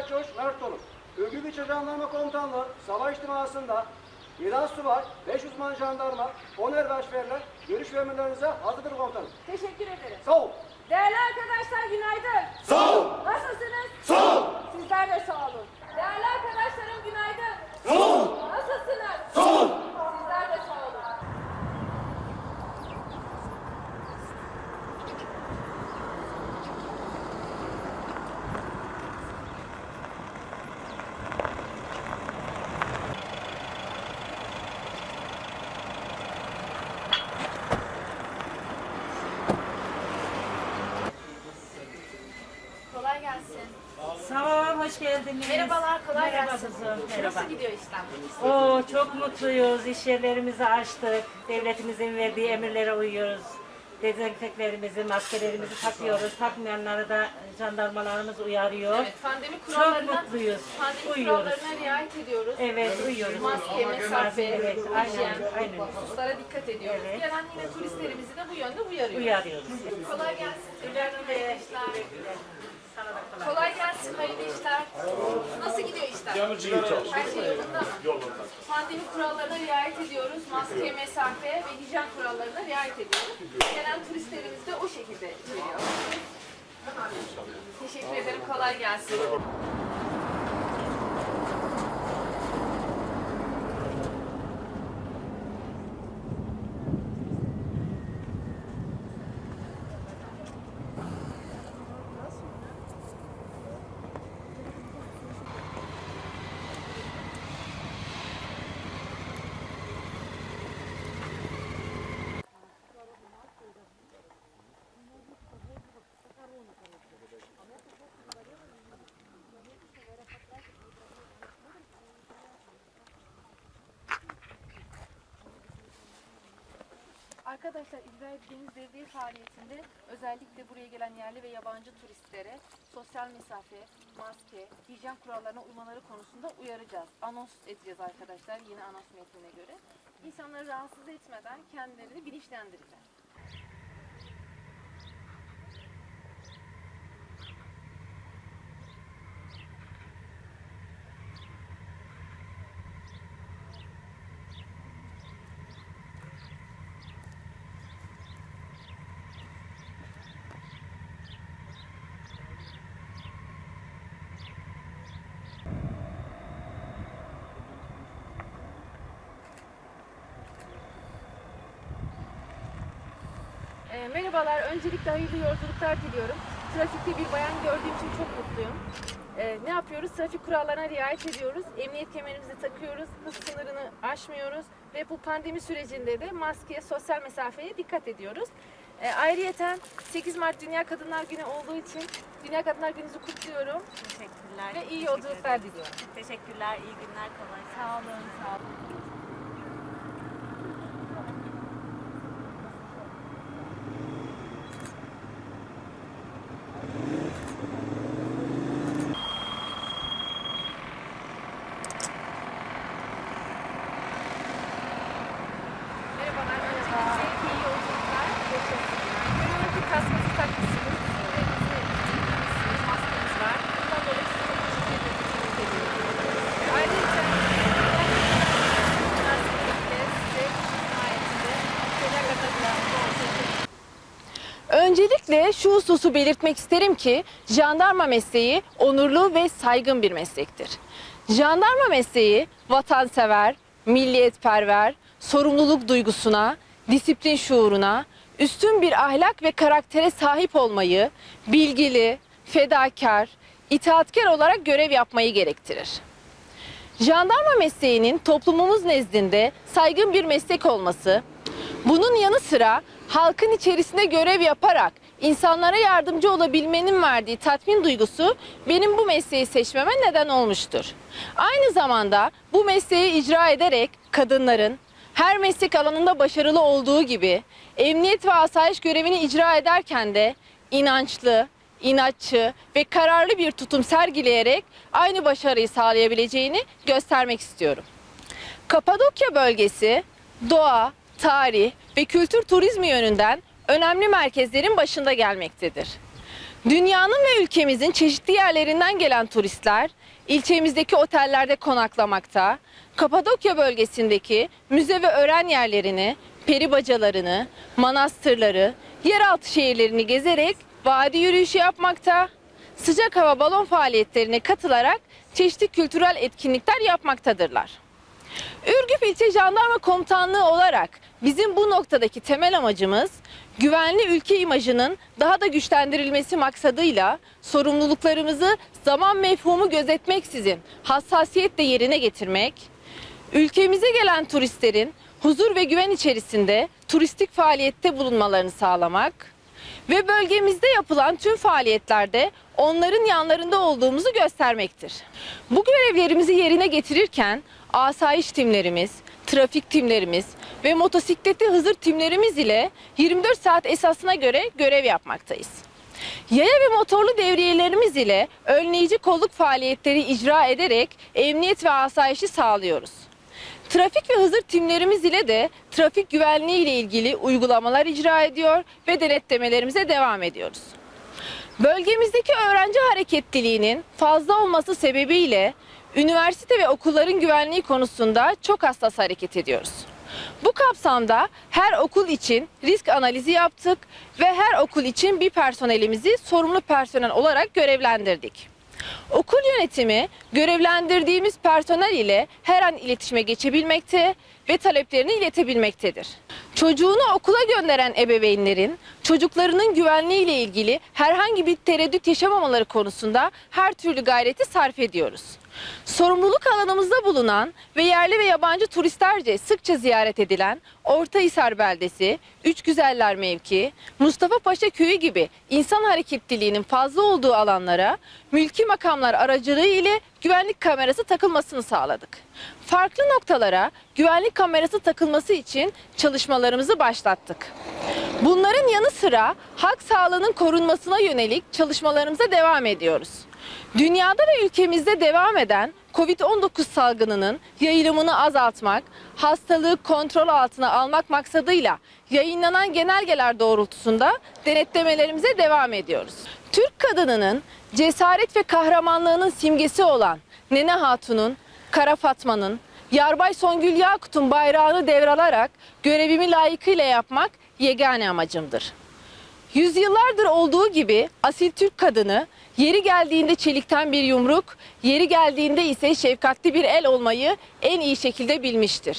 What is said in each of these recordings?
Asubay Kıdemli Başçavuş Mert Dolu. Ülgü Biçe Jandarma Komutanlığı savaş ihtimasında 7 subay, 5 uzman jandarma, 10 erbaş verirler. Görüş ve hazırdır komutanım. Teşekkür ederim. Sağ ol. Değerli arkadaşlar günaydın. Sağ ol. Nasılsınız? Sağ ol. Sizler de sağ olun. Değerli arkadaşlarım günaydın. Sağ ol. Nasılsınız? Sağ ol. Sizler de sağ olun. Kolay gelsin. Sağ ol, hoş geldiniz. Merhabalar, kolay Merhaba gelsin. kızım, merhaba. Nasıl gidiyor işlem? Oo, çok mutluyuz. İş yerlerimizi açtık. Devletimizin verdiği emirlere uyuyoruz. Dezenfeklerimizi, maskelerimizi takıyoruz. Takmayanları da jandarmalarımız uyarıyor. Evet, pandemi Çok kurallarına, mutluyuz. pandemi Uyuyoruz. kurallarına riayet ediyoruz. Evet, uyuyoruz. Maske, mesafe, Evet, aynen, aynen. hususlara dikkat ediyoruz. Evet. Gelen yine turistlerimizi de bu yönde uyarıyoruz. Uyarıyoruz. Kolay gelsin. Hayırlı işler. Kolay. Gelsin, hayırlı işler. Nasıl gidiyor işler? Her şey yolunda mı? Pandemi kurallarına riayet ediyoruz. Maske, mesafe ve hijyen kurallarına riayet ediyoruz. Gelen turistlerimiz de o şekilde içeriyor. Teşekkür ederim, kolay gelsin. Arkadaşlar İsrail Deniz Devriye faaliyetinde özellikle buraya gelen yerli ve yabancı turistlere sosyal mesafe, maske, hijyen kurallarına uymaları konusunda uyaracağız. Anons edeceğiz arkadaşlar yeni anons metnine göre. İnsanları rahatsız etmeden kendilerini bilinçlendireceğiz. E, merhabalar, öncelikle hayırlı yolculuklar diliyorum. Trafikte bir bayan gördüğüm için çok mutluyum. E, ne yapıyoruz? Trafik kurallarına riayet ediyoruz. Emniyet kemerimizi takıyoruz. Hız sınırını aşmıyoruz. Ve bu pandemi sürecinde de maskeye, sosyal mesafeye dikkat ediyoruz. E, ayrıyeten 8 Mart Dünya Kadınlar Günü olduğu için Dünya Kadınlar Günü'nüzü kutluyorum. Teşekkürler. Ve iyi yolculuklar diliyorum. Teşekkürler, iyi günler, kolay. Sağ olun, sağ olun. Merhabalar, öncelikle iyi yolculuklar. Görüyorum ki kaskınızı takmışsınız. Ee, hizmet maskeniz var. Bundan dolayı size çok teşekkür ederim. Tebrik ediyorum. Ayrıca Öncelikle şu hususu belirtmek isterim ki jandarma mesleği onurlu ve saygın bir meslektir. Jandarma mesleği vatansever, milliyetperver, sorumluluk duygusuna, disiplin şuuruna, üstün bir ahlak ve karaktere sahip olmayı, bilgili, fedakar, itaatkar olarak görev yapmayı gerektirir. Jandarma mesleğinin toplumumuz nezdinde saygın bir meslek olması, bunun yanı sıra halkın içerisinde görev yaparak insanlara yardımcı olabilmenin verdiği tatmin duygusu benim bu mesleği seçmeme neden olmuştur. Aynı zamanda bu mesleği icra ederek kadınların her meslek alanında başarılı olduğu gibi emniyet ve asayiş görevini icra ederken de inançlı, inatçı ve kararlı bir tutum sergileyerek aynı başarıyı sağlayabileceğini göstermek istiyorum. Kapadokya bölgesi doğa, tarih ve kültür turizmi yönünden önemli merkezlerin başında gelmektedir. Dünyanın ve ülkemizin çeşitli yerlerinden gelen turistler ilçemizdeki otellerde konaklamakta, Kapadokya bölgesindeki müze ve öğren yerlerini, peri bacalarını, manastırları, yeraltı şehirlerini gezerek vadi yürüyüşü yapmakta, sıcak hava balon faaliyetlerine katılarak çeşitli kültürel etkinlikler yapmaktadırlar. Ürgüp İlçe Jandarma Komutanlığı olarak bizim bu noktadaki temel amacımız güvenli ülke imajının daha da güçlendirilmesi maksadıyla sorumluluklarımızı zaman mefhumu gözetmeksizin hassasiyetle yerine getirmek, ülkemize gelen turistlerin huzur ve güven içerisinde turistik faaliyette bulunmalarını sağlamak ve bölgemizde yapılan tüm faaliyetlerde onların yanlarında olduğumuzu göstermektir. Bu görevlerimizi yerine getirirken asayiş timlerimiz, trafik timlerimiz ve motosikletli Hızır timlerimiz ile 24 saat esasına göre görev yapmaktayız. Yaya ve motorlu devriyelerimiz ile önleyici kolluk faaliyetleri icra ederek emniyet ve asayişi sağlıyoruz. Trafik ve Hızır timlerimiz ile de trafik güvenliği ile ilgili uygulamalar icra ediyor ve denetlemelerimize devam ediyoruz. Bölgemizdeki öğrenci hareketliliğinin fazla olması sebebiyle üniversite ve okulların güvenliği konusunda çok hassas hareket ediyoruz. Bu kapsamda her okul için risk analizi yaptık ve her okul için bir personelimizi sorumlu personel olarak görevlendirdik. Okul yönetimi görevlendirdiğimiz personel ile her an iletişime geçebilmekte ve taleplerini iletebilmektedir. Çocuğunu okula gönderen ebeveynlerin çocuklarının güvenliği ile ilgili herhangi bir tereddüt yaşamamaları konusunda her türlü gayreti sarf ediyoruz. Sorumluluk alanımızda bulunan ve yerli ve yabancı turistlerce sıkça ziyaret edilen Ortahisar beldesi, Üç Güzeller mevki, Mustafa Paşa köyü gibi insan hareketliliğinin fazla olduğu alanlara mülki makamlar aracılığı ile güvenlik kamerası takılmasını sağladık. Farklı noktalara güvenlik kamerası takılması için çalışmalarımızı başlattık. Bunların yanı sıra halk sağlığının korunmasına yönelik çalışmalarımıza devam ediyoruz. Dünyada ve ülkemizde devam eden Covid-19 salgınının yayılımını azaltmak, hastalığı kontrol altına almak maksadıyla yayınlanan genelgeler doğrultusunda denetlemelerimize devam ediyoruz. Türk kadınının cesaret ve kahramanlığının simgesi olan Nene Hatun'un, Kara Fatma'nın, Yarbay Songül Yakut'un bayrağını devralarak görevimi layıkıyla yapmak yegane amacımdır. Yüzyıllardır olduğu gibi asil Türk kadını yeri geldiğinde çelikten bir yumruk, yeri geldiğinde ise şefkatli bir el olmayı en iyi şekilde bilmiştir.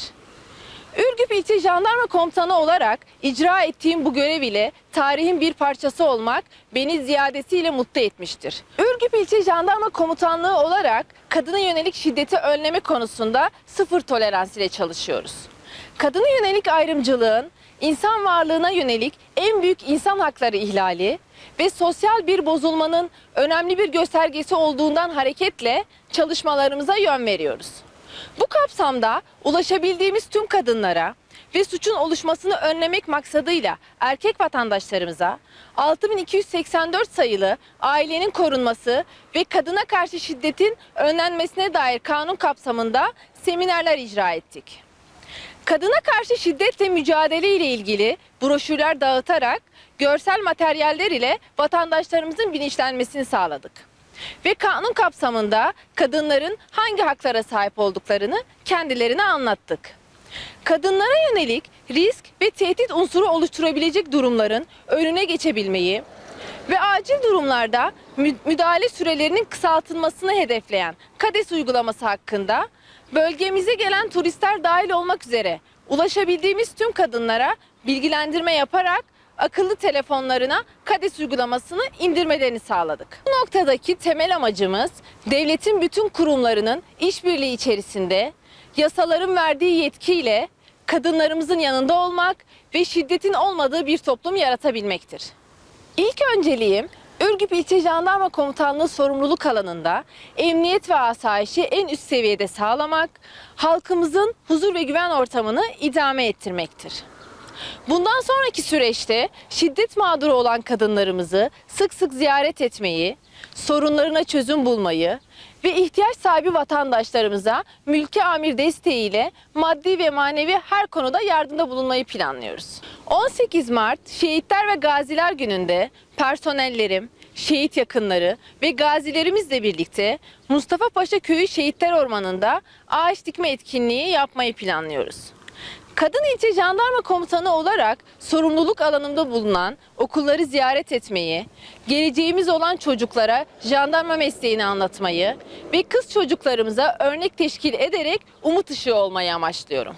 Ürgüp İlçe Jandarma Komutanı olarak icra ettiğim bu görev ile tarihin bir parçası olmak beni ziyadesiyle mutlu etmiştir. Ürgüp İlçe Jandarma Komutanlığı olarak kadına yönelik şiddeti önleme konusunda sıfır tolerans ile çalışıyoruz. Kadına yönelik ayrımcılığın insan varlığına yönelik en büyük insan hakları ihlali ve sosyal bir bozulmanın önemli bir göstergesi olduğundan hareketle çalışmalarımıza yön veriyoruz. Bu kapsamda ulaşabildiğimiz tüm kadınlara ve suçun oluşmasını önlemek maksadıyla erkek vatandaşlarımıza 6284 sayılı ailenin korunması ve kadına karşı şiddetin önlenmesine dair kanun kapsamında seminerler icra ettik. Kadına karşı şiddetle mücadele ile ilgili broşürler dağıtarak görsel materyaller ile vatandaşlarımızın bilinçlenmesini sağladık. Ve kanun kapsamında kadınların hangi haklara sahip olduklarını kendilerine anlattık. Kadınlara yönelik risk ve tehdit unsuru oluşturabilecek durumların önüne geçebilmeyi ve acil durumlarda mü- müdahale sürelerinin kısaltılmasını hedefleyen KADES uygulaması hakkında bölgemize gelen turistler dahil olmak üzere ulaşabildiğimiz tüm kadınlara bilgilendirme yaparak akıllı telefonlarına KADES uygulamasını indirmelerini sağladık. Bu noktadaki temel amacımız devletin bütün kurumlarının işbirliği içerisinde yasaların verdiği yetkiyle kadınlarımızın yanında olmak ve şiddetin olmadığı bir toplum yaratabilmektir. İlk önceliğim Ürgüp İlçe Jandarma Komutanlığı sorumluluk alanında emniyet ve asayişi en üst seviyede sağlamak, halkımızın huzur ve güven ortamını idame ettirmektir. Bundan sonraki süreçte şiddet mağduru olan kadınlarımızı sık sık ziyaret etmeyi, sorunlarına çözüm bulmayı ve ihtiyaç sahibi vatandaşlarımıza mülki amir desteğiyle maddi ve manevi her konuda yardımda bulunmayı planlıyoruz. 18 Mart Şehitler ve Gaziler Günü'nde personellerim, şehit yakınları ve gazilerimizle birlikte Mustafa Paşa Köyü Şehitler Ormanı'nda ağaç dikme etkinliği yapmayı planlıyoruz. Kadın ilçe jandarma komutanı olarak sorumluluk alanımda bulunan okulları ziyaret etmeyi, geleceğimiz olan çocuklara jandarma mesleğini anlatmayı ve kız çocuklarımıza örnek teşkil ederek umut ışığı olmayı amaçlıyorum.